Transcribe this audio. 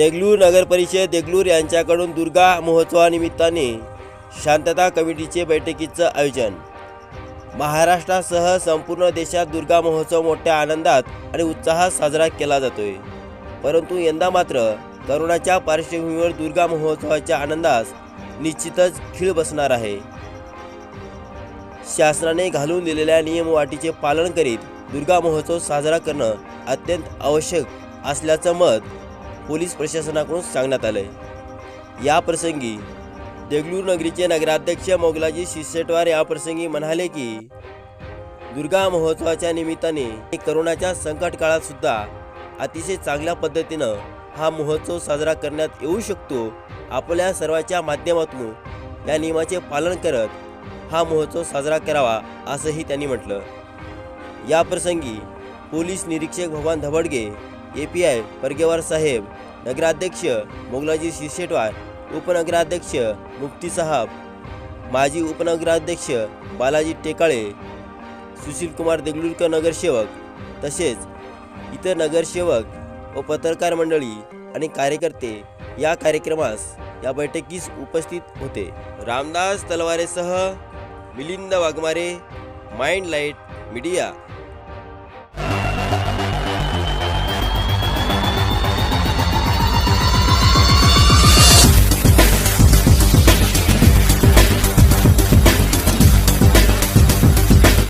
देगलूर नगरपरिषद देगलूर यांच्याकडून दुर्गा महोत्सवानिमित्ताने शांतता कमिटीचे बैठकीचं आयोजन. महाराष्ट्रासह संपूर्ण देशात दुर्गा महोत्सव मोठ्या आनंदात आणि उत्साहात साजरा केला जातोय. परंतु यंदा मात्र करोनाच्या पार्श्वभूमीवर दुर्गा महोत्सवाच्या आनंदास निश्चितच खीळ बसणार आहे. शासनाने घालून दिलेल्या नियमवाटीचे पालन करीत दुर्गा महोत्सव साजरा करणं अत्यंत आवश्यक असल्याचं मत पोलीस प्रशासनाकडून सांगण्यात आलंय. या प्रसंगी देगलूर नगरीचे नगराध्यक्ष मोगलाजी शिरसेटवार या प्रसंगी म्हणाले की दुर्गा महोत्सवाच्या निमित्ताने करोनाच्या संकट काळात सुद्धा अतिशय चांगल्या पद्धतीनं हा महोत्सव साजरा करण्यात येऊ शकतो आपल्या सर्वांच्या माध्यमातून या नियमाचे पालन करत हा महोत्सव साजरा करावा असंही त्यांनी म्हटलं. या प्रसंगी पोलीस निरीक्षक भगवान धबडगे ए पी आय परगेवार साहेब नगराध्यक्ष मोगलाजी शिरशेटवार उपनगराध्यक्ष मुफ्ती साहब माजी उपनगराध्यक्ष बालाजी टेकाळे सुशीलकुमार देगलूरकर नगरसेवक तसेच इतर नगरसेवक व पत्रकार मंडळी आणि कार्यकर्ते या कार्यक्रमास या बैठकीस उपस्थित होते. Ramdas तलवारेसह Milind Waghmare mind light media.